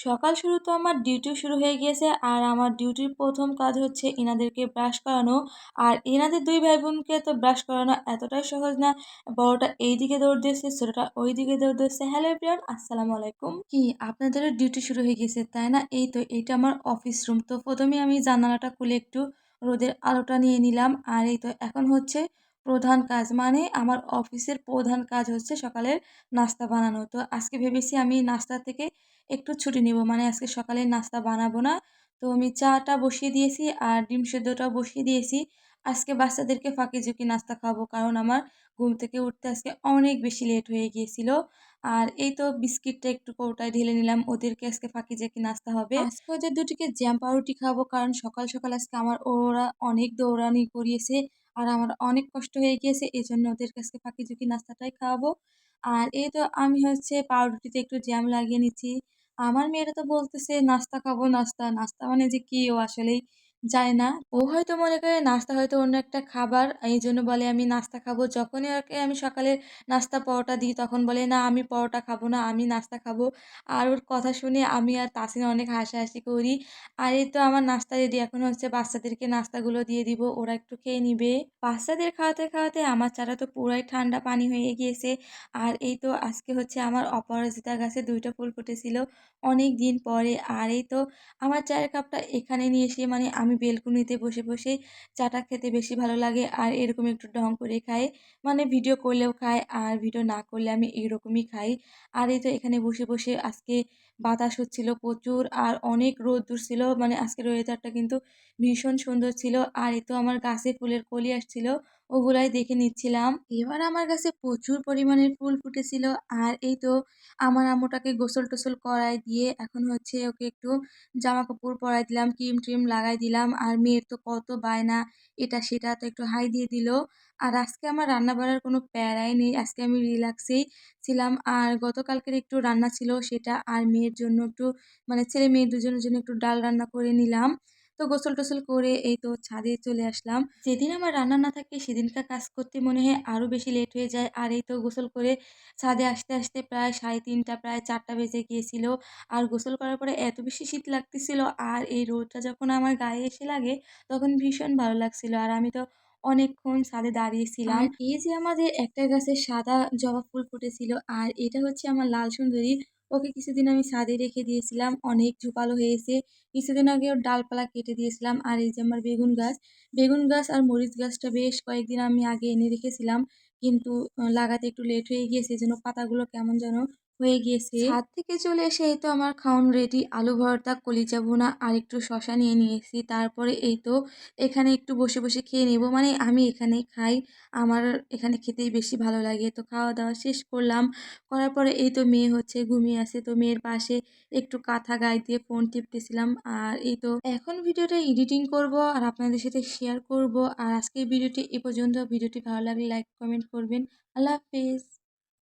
সকাল শুরু তো আমার ডিউটিও শুরু হয়ে গিয়েছে আর আমার ডিউটির প্রথম কাজ হচ্ছে এনাদেরকে ব্রাশ করানো। আর এনাদের দুই ভাই বোনকে তো ব্রাশ করানো এতটাই সহজ না, বড়টা এই দিকে দৌড় দিয়েছে, ছোটোটা ওই দিকে দৌড় দিয়েছে। হ্যালো এভরিওয়ান আসসালামু আলাইকুম। কি আপনাদেরও ডিউটি শুরু হয়ে গেছে তাই না? এই তো এটা আমার অফিস রুম তো প্রথমে আমি জানালাটা খুলে একটু রোদের আলোটা নিয়ে নিলাম। আর এই তো, এখন হচ্ছে প্রধান কাজ মানে আমার অফিসের প্রধান কাজ হচ্ছে সকালের নাস্তা বানানো। তো আজকে ভেবেছি আমি নাস্তা থেকে একটু ছুটি নেব। মানে আজকে সকালে নাস্তা বানাবো না। তো আমি চাটা বসিয়ে দিয়েছি আর ডিম সেদ্ধটাও বসিয়ে দিয়েছি। আজকে বাচ্চাদেরকে ফাঁকি ঝুঁকি নাস্তা খাব কারণ আমার ঘুম থেকে উঠতে আজকে অনেক বেশি লেট হয়ে গিয়েছিল। আর এই তো বিস্কিটটা একটু কৌটায় ঢেলে নিলাম। ওদেরকে আজকে ফাঁকি ঝুঁকি নাস্তা হবে। আজকে ওদের দুটিকে জ্যাম পাউরুটি খাব কারণ সকাল সকাল আজকে আমার ওরা অনেক দৌড়ানি করিয়েছে আর আমার অনেক কষ্ট হয়ে গিয়েছে। এই জন্য ওদের কাছে ফাঁকি ঝুঁকি নাস্তাটাই খাওয়াবো। আর এই তো আমি হচ্ছে পাউরুটিতে একটু জ্যাম লাগিয়ে নিচ্ছি। আমার মেয়েরা তো বলতেছে নাস্তা খাব নাস্তা। নাস্তা মানে যে কি? ও আসলেই যায় না। ও হয়তো মনে করে নাস্তা হয়তো অন্য একটা খাবার, এই জন্য বলে আমি নাস্তা খাব। যখনই ওকে আমি সকালে নাস্তা পরোটা দিই, তখন বলে, না, আমি পরোটা খাব না, আমি নাস্তা খাব। আর ওর কথা শুনে আমি আর তাসিন অনেক হাসাহাসি করি। আর এই তো আমার নাস্তা রেডি এখন হচ্ছে বাচ্চাদেরকে নাস্তাগুলো দিয়ে দিব, ওরা একটু খেয়ে নিবে। বাচ্চাদের খাওয়াতে খাওয়াতে আমার চারা তো পুরাই ঠান্ডা পানি হয়ে গিয়েছে। আর এই তো আজকে হচ্ছে আমার অপরাজিতা গাছে দুইটা ফুল ফুটেছিল অনেক দিন পরে। আর এই তো আমার চায়ের কাপটা এখানে নিয়ে এসে মানে আমি বেলকুনিতে বসে বসে চাটা খেতে বেশি ভালো লাগে আর এরকম একটু ঢং করে খাই মানে ভিডিও করলেও খাই আর ভিডিও না করলে আমি এরকমই খাই। আর এই তো এখানে বসে বসে আজকে বাতাস হচ্ছিল প্রচুর আর অনেক রোদ্দুর ছিল। মানে আজকের ওয়েদারটা কিন্তু ভীষণ সুন্দর ছিল। আর এ তো আমার গাছে ফুলের কলি আসছিল। ওগুলাই দেখে নিচ্ছিলাম। এবার আমার কাছে প্রচুর পরিমাণের ফুল ফুটেছিল আর এই তো আমার আম্মুটাকে গোসল টোসল করাই দিয়ে এখন হচ্ছে ওকে একটু জামা কাপড় পরাই দিলাম, ক্রিম ট্রিম লাগাই দিলাম আর মেয়ের তো কত বায়না, এটা সেটা তো একটু হাই দিয়ে দিল। আর আজকে আমার রান্না বাড়ার কোনো প্যারাই নেই, আজকে আমি রিল্যাক্সেই ছিলাম। আর গতকালকের একটু রান্না ছিল সেটা আর মেয়ের জন্য একটু মানে ছেলে মেয়ে দুজনের জন্য একটু ডাল রান্না করে নিলাম। তো গোসল টোসল করে এই তো ছাদে চলে আসলাম। যেদিন আমার রান্না না থাকে সেদিনকার কাজ করতে মনে হয় আরও বেশি লেট হয়ে যায়। আর এই তো গোসল করে ছাদে আসতে আসতে প্রায় সাড়ে তিনটা, প্রায় চারটা বেজে গিয়েছিল। আর গোসল করার পরে এত বেশি শীত লাগতেছিল। আর এই রোদটা যখন আমার গায়ে এসে লাগে তখন ভীষণ ভালো লাগছিল। আর আমি তো অনেকক্ষণ ছাদে দাঁড়িয়েছিলাম এই যে আমাদের একটা গাছে সাদা জবা ফুল ফুটেছিল। আর এটা হচ্ছে আমার লাল সুন্দরী ওকে কিছুদিন আমি ছাদে রেখে দিয়েছিলাম, অনেক ঝোপালো হয়েছে। কিছুদিন আগে ওর ডালপালা কেটে দিয়েছিলাম আর এই যে আমার বেগুন গাছ বেগুন গাছ আর মরিচ গাছটা বেশ কয়েকদিন আমি আগে এনে রেখেছিলাম, কিন্তু লাগাতে একটু লেট হয়ে গিয়েছে যেন পাতাগুলো কেমন যেন হয়ে গিয়েছে। ছাদ থেকে চলে এসে এই তো আমার খাওয়ান রেডি, আলু ভর্তা, কলিজা ভুনা, আর একটু শশা নিয়ে নিয়েছি। তারপরে এই তো এখানে একটু বসে বসে খেয়ে নেব। মানে আমি এখানে খাই, আমার এখানে খেতেই বেশি ভালো লাগে। তো খাওয়া দাওয়া শেষ করলাম। করার পরে এই তো মেয়ে হচ্ছে, ঘুমিয়ে আছে। তো মেয়ের পাশে একটু কাঁথা গায়ে দিয়ে ফোন টিপতেছিলাম। আর এই তো এখন ভিডিওটা এডিটিং করব আর আপনাদের সাথে শেয়ার করব। আর আজকের ভিডিওটি এ পর্যন্ত। ভিডিওটি ভালো লাগলে লাইক, কমেন্ট করবেন। আল্লাহ হাফেজ।